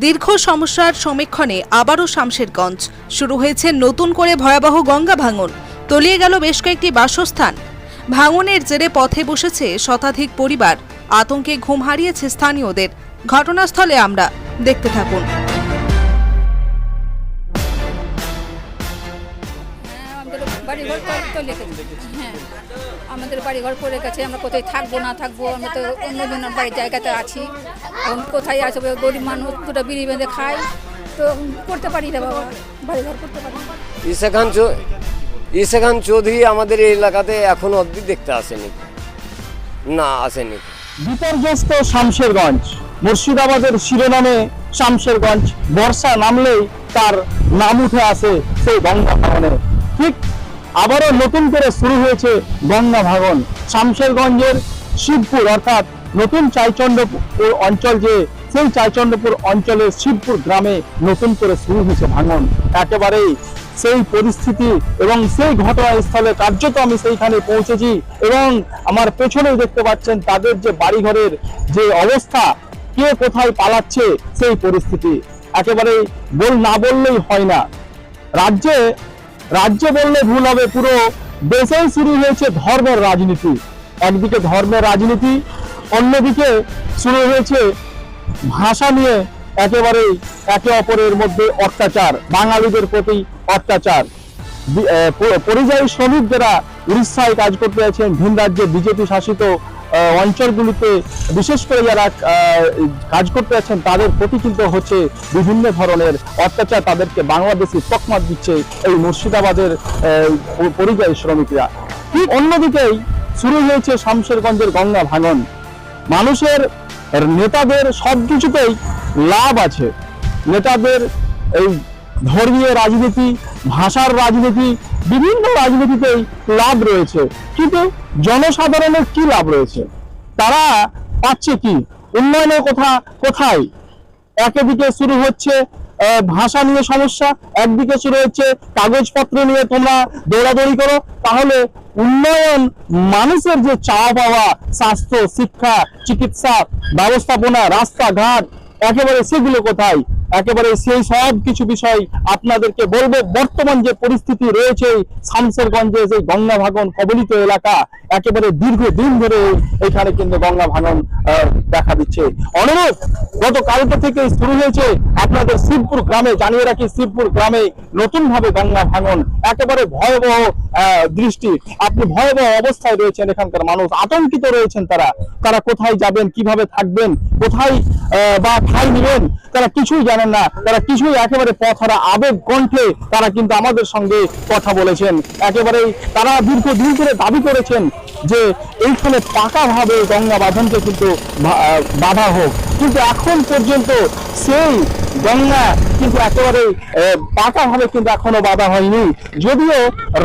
দীর্ঘ সমস্যার সমীক্ষণে আবারও শামশেরগঞ্জ। শুরু হয়েছে নতুন করে ভয়াবহ গঙ্গা ভাঙন। তলিয়ে গেল বেশ কয়েকটি বাসস্থান। ভাঙনের জেরে পথে বসেছে শতাধিক পরিবার। আতঙ্কে ঘুম হারিয়েছে স্থানীয়দের। ঘটনাস্থলে আমরা দেখতে থাকুন। বাড়িঘর তো গেছে হ্যাঁ। আমাদের বাড়িঘর পড়ে গেছে আমরা কোথায় থাকব না থাকব আমরা তো অন্যজনের বাড়ির জায়গাতে আছি। এখন কোথায় আসবে গরিব মানুষ দুটো বিড়ি বেঁধে খায় তো করতে পারি না বাবা বাড়িঘর করতে পারি। ইসা খান চৌ- ইসা খান চৌধুরী আমাদের এই এলাকাতে এখনও অবধি দেখতে আসেনি। না আসেনি। বিপর্যস্ত শামশেরগঞ্জ মুর্শিদাবাদের শিরোনামে শামশেরগঞ্জ বর্ষা নামলেই তার নাম উঠে আসে সেই গঙ্গা ঠিক আবারও নতুন করে শুরু হয়েছে গঙ্গা ভাঙন শামশেরগঞ্জের শিবপুর অর্থাৎ নতুন চাইচন্দ্রপুর অঞ্চল যে, সেই চাইচন্দ্রপুর অঞ্চলের শিবপুর গ্রামে নতুন করে শুরু হয়েছে ভাঙন। একেবারেই সেই পরিস্থিতি এবং সেই ঘটনাস্থলে কার্যত আমি সেইখানে পৌঁছেছি এবং আমার পেছনেও দেখতে পাচ্ছেন তাদের যে বাড়িঘরের যে অবস্থা, কে কোথায় পালাচ্ছে সেই পরিস্থিতি। একেবারেই বল না বললেই হয় না। রাজ্যে রাজ্যে বললে ভুল হবে, পুরো দেশেই শুরু হয়েছে ধর্মের রাজনীতি। একদিকে ধর্মের রাজনীতি, অন্যদিকে শুরু হয়েছে ভাষা নিয়ে একেবারেই একে অপরের মধ্যে অত্যাচার, বাঙালিদের প্রতি অত্যাচার। পরিযায়ী শ্রমিক যারা উড়িষ্যায় কাজ করতে আছেন ভিন রাজ্যে বিজেপি শাসিত অঞ্চলগুলিতে, বিশেষ করে যারা কাজ করতে আছেন তাদের প্রতি কিন্তু হচ্ছে বিভিন্ন ধরনের অত্যাচার তাদেরকে বাংলাদেশি তকমাত দিচ্ছে এই মুর্শিদাবাদের পরিযায়ী শ্রমিকরা। ঠিক অন্যদিকেই শুরু হয়েছে শামশেরগঞ্জের গঙ্গা ভাঙন। মানুষের নেতাদের সব কিছুতেই লাভ আছে। নেতাদের এই ধর্মীয় রাজনীতি, ভাষার রাজনীতি বিভিন্ন রাজনীতিতেই লাভ রয়েছে, কিন্তু জনসাধারণের কি লাভ রয়েছে? তারা পাচ্ছে কি? উন্নয়নের কথা কোথায়? একদিকে শুরু হচ্ছে ভাষা নিয়ে সমস্যা, একদিকে শুরু হচ্ছে কাগজপত্র নিয়ে তোমরা দৌড়াদৌড়ি করো। তাহলে উন্নয়ন মানুষের যে চাওয়া পাওয়া, স্বাস্থ্য, শিক্ষা, চিকিৎসা, ব্যবস্থাপনা, রাস্তাঘাট, একেবারে সেগুলো কোথায়? একেবারে সেই সব কিছু বিষয় আপনাদেরকে বলব। বর্তমান যে পরিস্থিতি রয়েছে শামসেরগঞ্জে, যে গঙ্গা ভাঙন কবলিত এলাকা, একেবারে দীর্ঘদিন ধরে এখানে কিন্তু গঙ্গা ভাঙন দেখা দিচ্ছে। অনুরোধ গত কালকে থেকে শুরু হয়েছে আপনাদের শিবপুর গ্রামে, জানিয়ে রাখি শিবপুর গ্রামে নতুন ভাবে গঙ্গা ভাঙন একেবারে ভয়াবহ দৃষ্টি। আপনি ভয়াবহ অবস্থায় রয়েছেন এখানকার মানুষ, আতঙ্কিত রয়েছেন তারা। তারা কোথায় যাবেন, কীভাবে থাকবেন, কোথায় বা ঠাই নেবেন, তারা কিছুই জানেন না। তারা কিছুই একেবারে পথহারা, আবেগ কণ্ঠে তারা কিন্তু আমাদের সঙ্গে কথা বলেছেন। একেবারেই তারা দীর্ঘ দীর্ঘদিন ধরে দাবি করেছেন যে এইখানে পাকা ভাবে গঙ্গা বাঁধনকে কিন্তু বাধা হোক। কিন্তু এখন পর্যন্ত সেই গঙ্গা কিন্তু একেবারে পাকা ভাবে কিন্তু এখনও বাধা হয়নি। যদিও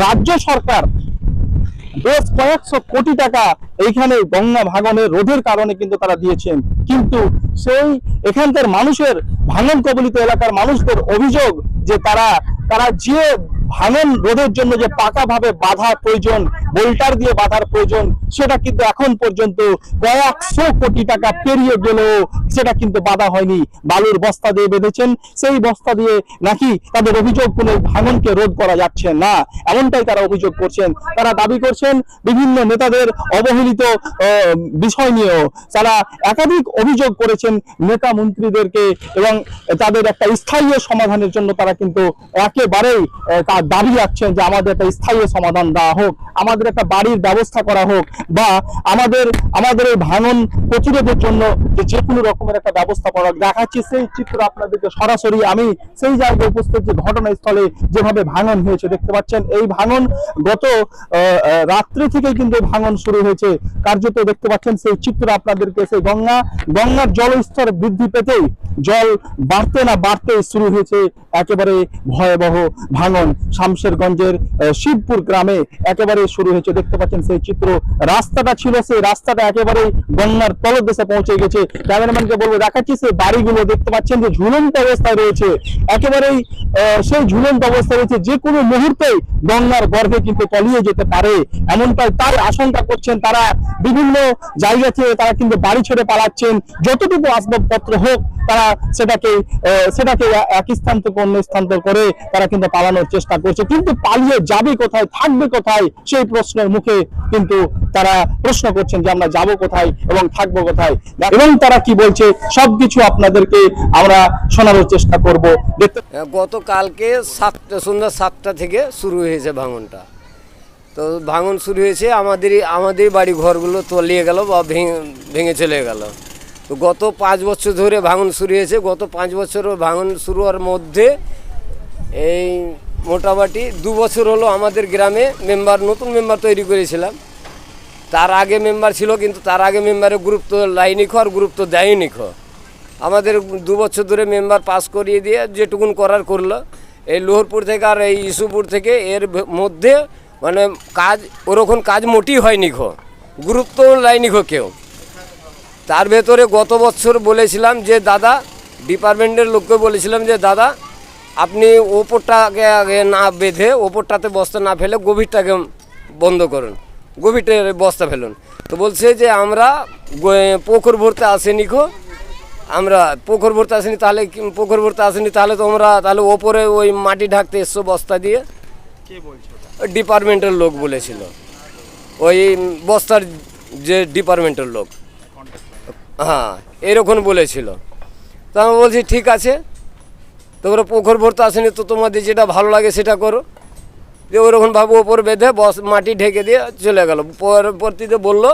রাজ্য সরকার বেশ কয়েকশো কোটি টাকা এইখানে গঙ্গা ভাঙনের রোধের কারণে কিন্তু তারা দিয়েছেন। কিন্তু সেই এখানকার মানুষের ভাঙন কবলিত এলাকার মানুষদের অভিযোগ যে তারা তারা যে ভাঙন রোধের জন্য যে পাকা ভাবে বাধা প্রয়োজন, বোল্টার দিয়ে বাধার প্রয়োজন, সেটা কিন্তু এখন পর্যন্ত কয়েকশো কোটি টাকা পেরিয়ে গেলেও সেটা কিন্তু বাধা হয়নি। বালুর বস্তা দিয়ে বেঁধেছেন, সেই বস্তা দিয়ে নাকি তাদের অভিযোগ কোনো ভাঙনকে রোধ করা যাচ্ছে না। এমনটাই তারা অভিযোগ করছেন। তারা দাবি করছেন, বিভিন্ন নেতাদের অবহেলিত বিষয় নিয়েও। তারা একাধিক অভিযোগ করেছেন নেতা মন্ত্রীদেরকে এবং তাদের একটা স্থায়ী সমাধানের জন্য তারা কিন্তু একেবারেই তার দাবি রাখছেন যে আমাদের একটা স্থায়ী সমাধান দেওয়া হোক, আমাদের একটা বাড়ির ব্যবস্থা করা হোক বা আমাদের আমাদের এই ভাঙন প্রতিরোধের জন্য যে যে কোনো রকমের একটা ব্যবস্থা করা হোক। দেখাচ্ছি। সেই চিত্র আপনাদেরকে সরাসরি আমি সেই জায়গায় উপস্থিত যে ঘটনাস্থলে যেভাবে ভাঙন হয়েছে দেখতে পাচ্ছেন। এই ভাঙন গত রাত্রি থেকে কিন্তু ভাঙন শুরু হয়েছে। কার্যত দেখতে পাচ্ছেন সেই চিত্র আপনাদেরকে, সেই গঙ্গা, গঙ্গার জলস্তর বৃদ্ধি পেতেই জল বাড়তে না বাড়তে শুরু হয়েছে একেবারে ভয়াবহ ভাঙন। শামশেরগঞ্জের শিবপুর গ্রামে একেবারে শুরু হয়েছে। দেখতে পাচ্ছেন সেই চিত্র। রাস্তাটা ছিল সেই রাস্তাটা একেবারে গঙ্গার তলদেশে পৌঁছে গেছে। ক্যামেরাম্যানকে বলব, দেখাচ্ছি সেই বাড়িগুলো, দেখতে পাচ্ছেন যে ঝুলন্ত অবস্থায় রয়েছে। একেবারেই সেই ঝুলন্ত অবস্থায় রয়েছে, যে কোনো মুহূর্তেই গঙ্গার গর্ভে কিন্তু তলিয়ে যেতে পারে। এমনটাই তাই আশঙ্কা করছেন তারা। বিভিন্ন জায়গা থেকে তারা কিন্তু বাড়ি ছেড়ে পালাচ্ছেন। যতটুকু আসবাবপত্র হোক, তারা সেটাকে সেটাকে এক স্থান থেকে অন্য স্থানান্তর করে তারা কিন্তু পালানোর চেষ্টা করছে। কিন্তু পালিয়ে যাবে কোথায়, থাকবে কোথায়, সেই প্রশ্নের মুখে কিন্তু তারা প্রশ্ন করছেন যে আমরা যাব কোথায় এবং থাকব কোথায়। এবং তারা কি বলছে, সবকিছু আপনাদেরকে আমরা শোনানোর চেষ্টা করব। দেখতে গতকালকে সাতটা, সন্ধ্যা সাতটা থেকে শুরু হয়েছে ভাঙনটা। তো ভাঙন শুরু হয়েছে আমাদের আমাদের বাড়ি ঘরগুলো তলিয়ে গেল বা ভেঙে ভেঙে চলে গেল। তো গত পাঁচ বছর ধরে ভাঙন শুরু হয়েছে, গত পাঁচ বছর ভাঙন শুরু হওয়ার মধ্যে এই মোটামুটি দু বছর হলো আমাদের গ্রামে মেম্বার নতুন মেম্বার তৈরি করেছিলাম। তার আগে মেম্বার ছিল, কিন্তু তার আগে মেম্বারের গুরুত্ব লাইনি আর গুরুত্ব দেয়নি খো আমাদের দু বছর ধরে মেম্বার পাস করিয়ে দিয়ে যেটুকুন করার করল। এই লোহরপুর থেকে আর এই ইস্যুপুর থেকে এর মধ্যে মানে কাজ, ওরকম কাজ মোটেই হয়নি খো গুরুত্ব লাইনি খো কেউ। তার ভেতরে গত বছর বলেছিলাম যে, দাদা, ডিপার্টমেন্টের লোককে বলেছিলাম যে, দাদা, আপনি ওপরটাকে আগে না বেঁধে, ওপরটাতে বস্তা না ফেলে গভীরটাকে বন্ধ করুন। গভীরটা বস্তা ফেলুন। তো বলছে যে আমরা পুকুর ভরতে আসেনি খো। আমরা পুকুর ভরতে আসেনি তাহলে পুকুর ভরতে আসেনি তাহলে তোমরা তাহলে ওপরে ওই মাটি ঢাকতে এসছো বস্তা দিয়ে। ডিপার্টমেন্টের লোক বলেছিল। ওই বস্তার যে ডিপার্টমেন্টের লোক। হ্যাঁ এরকম বলেছিল। তো আমি বলছি ঠিক আছে। তোমরা পুকুর ভরতে আসেনি তো তোমাদের যেটা ভালো লাগে সেটা করো। যে ওরকমভাবে ওপর বেঁধে বস মাটি ঢেকে দিয়ে চলে গেল। পরবর্তীতে বলল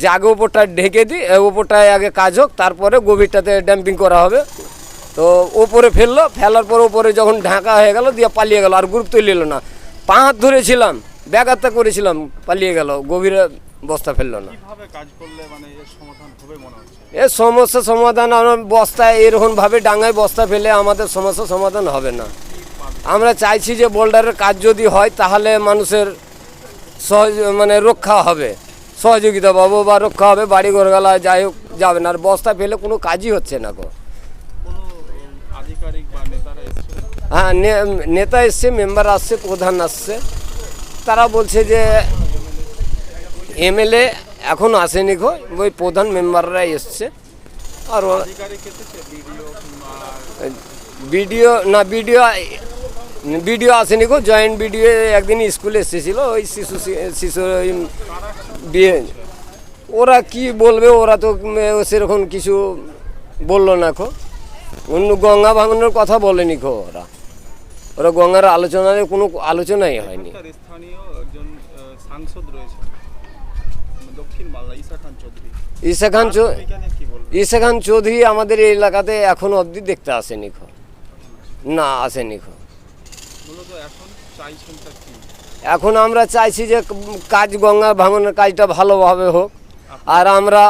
যে আগে ওপরটা ঢেকে দিই ওপরটায় আগে কাজ হোক তারপরে গভীরটাতে ড্যাম্পিং করা হবে। তো ওপরে ফেলল ফেলার পর ওপরে যখন ঢাকা হয়ে গেল দিয়ে পালিয়ে গেল আর গুরুত্ব নিল না। পা হাত ধরেছিলাম ব্যাঘাতটা করেছিলাম পালিয়ে গেল গভীরে বস্তা ফেলল না। এ মানে এর সমস্যা সমাধান বস্তায় এরকমভাবে ডাঙায় বস্তা ফেলে আমাদের সমস্যা সমাধান হবে না। আমরা চাইছি যে বোল্ডারের কাজ যদি হয় তাহলে মানুষের সহজ মানে রক্ষা হবে সহযোগিতা পাবো বা রক্ষা হবে বাড়ি ঘরগালা যাই হোক যাবে না। আর বস্তা ফেলে কোনো কাজই হচ্ছে না গো। হ্যাঁ নেতা এসছে মেম্বার আসছে প্রধান আসছে। তারা বলছে যে এমএলএ এখন আসেনি গো ওই প্রধান মেম্বাররা এসছে। আর বিডিও না ভিডিও ভিডিও আসেনি গো জয়েন্ট ভিডিও একদিন স্কুলে এসেছিল ওই শিশু শিশু ওই বিয়ে। ওরা কি বলবে ওরা তো সেরকম কিছু বলল না খো। অন্য গঙ্গা ভাঙনের কথা বলেনি খো ওরা। ওরা গঙ্গার আলোচনায় কোনো আলোচনাই হয়নি। ঈশা খান ঈশা খান চৌধুরী আমাদের এই এলাকাতে এখনও অবধি দেখতে আসেনি খো। না আসেনি খো। এখন আমরা চাইছি যে কাজ গঙ্গা ভাঙনের কাজটা ভালোভাবে হোক। আর আমরা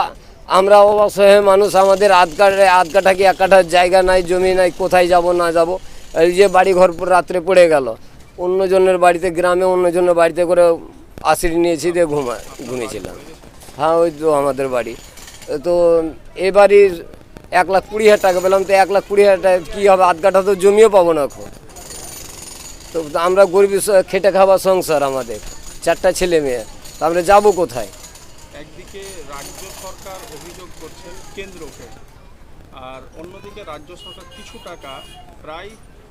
আমরা অবশ্যই মানুষ আমাদের আধ কাঠে আধ কাঠা কি এক কাঠার জায়গা নাই, জমি নাই, কোথায় যাব, না যাব, এই যে বাড়ি ঘর রাত্রে পড়ে গেল। অন্যজনের বাড়িতে গ্রামে অন্যজনের বাড়িতে করে আশ্রয় নিয়েছি দিয়ে ঘুমা, ঘুমিয়েছিলাম। হ্যাঁ ওই তো আমাদের বাড়ি। তো এ বাড়ির এক লাখ কুড়ি হাজার টাকা পেলাম, তো এক লাখ কুড়ি হাজার টাকা কী হবে? আধ কাঠা তো জমিও পাবো না এখন। তো আমরা গরিব খেটে খাওয়া সংসার আমাদের। চারটা ছেলে মেয়ে। তো আমরা যাব কোথায়? একদিকে রাজ্য সরকার অভিযোগ করছেন কেন্দ্রকে আর অন্যদিকে রাজ্য সরকার কিছু টাকা প্রায়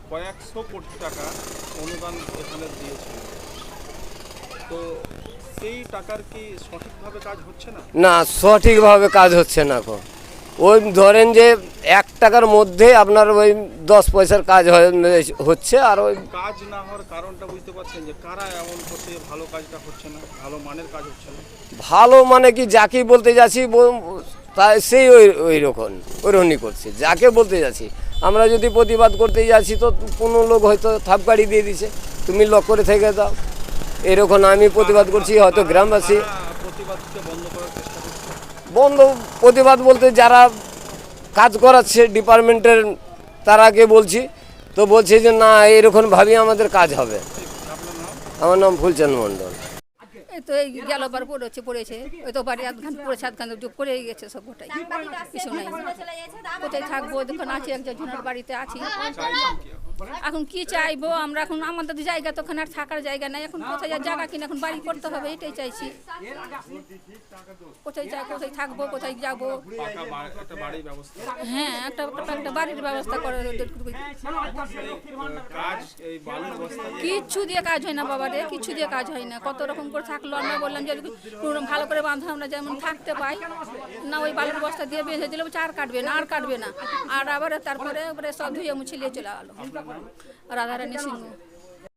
কয়েকশো কোটি টাকা অনুদান এখানে দিয়েছিল তো সেই টাকার কি সঠিকভাবে কাজ হচ্ছে না? না সঠিকভাবে কাজ হচ্ছে না এখন। ওই ধরেন যে এক টাকার মধ্যে আপনার ওই দশ পয়সার কাজ হয়- হচ্ছে আর ওই কাজ না হওয়ার কারণটা বুঝতে পারছেন যে কারা এমন করছে ভালো কাজটা হচ্ছে না ভালো মানের কাজ হচ্ছে না? ভালো মানে কি যাকে বলতে যাচ্ছি তাই সেই ওই ওই রকম ওরকমই করছে যাকে বলতে যাচ্ছি। আমরা যদি প্রতিবাদ করতে যাচ্ছি তো কোনো লোক হয়তো থাপকাড়ি দিয়ে দিছে তুমি লক করে থেকে দাও। এরকম আমি প্রতিবাদ করছি হয়তো গ্রামবাসী। বন্ধ প্রতিবাদ বলতে যারা কাজ করাচ্ছে ডিপার্টমেন্টের তারাকে বলছি। তো বলছে যে না এরকম ভাবি আমাদের কাজ হবে। আমার নাম ফুলচন্দ মণ্ডল। এই তো এই গেল বার পড়েছে পড়েছে। ওই তো বাড়ি আধখান পড়েছে আধখান যোগ করে গেছে সব গোটাই। কিছু নাই। কোথায় থাকব? দোকান আছে একজন বাড়িতে আছি। কি এখন? কি চাইব? আমরা এখন আমাদের জায়গা তো ওখানে আর থাকার জায়গা নাই। এখন কোথায় আর জায়গা কিনে এখন বাড়ি করতে হবে এটাই চাইছি। কোথায় যাই কোথায় থাকব কোথায় যাব? হ্যাঁ একটা একটা- একটা বাড়ির ব্যবস্থা করে কাজ এই বালুর বস্তা দিয়ে কিচ্ছু দিয়ে কাজ হয় না বাবা রে কিচ্ছু দিয়ে কাজ হয় না। কত রকম করে থাকল আমরা বললাম যে ভালো করে বাঁধা আমরা যেমন থাকতে পাই না ওই বালুর বস্তা দিয়ে বেঁধে দিলে আর কাটবে না আর কাটবে না। আর আবার তারপরে সব ধুয়ে মুছে নিয়ে চলে গেলো রাধারানী সিংহ।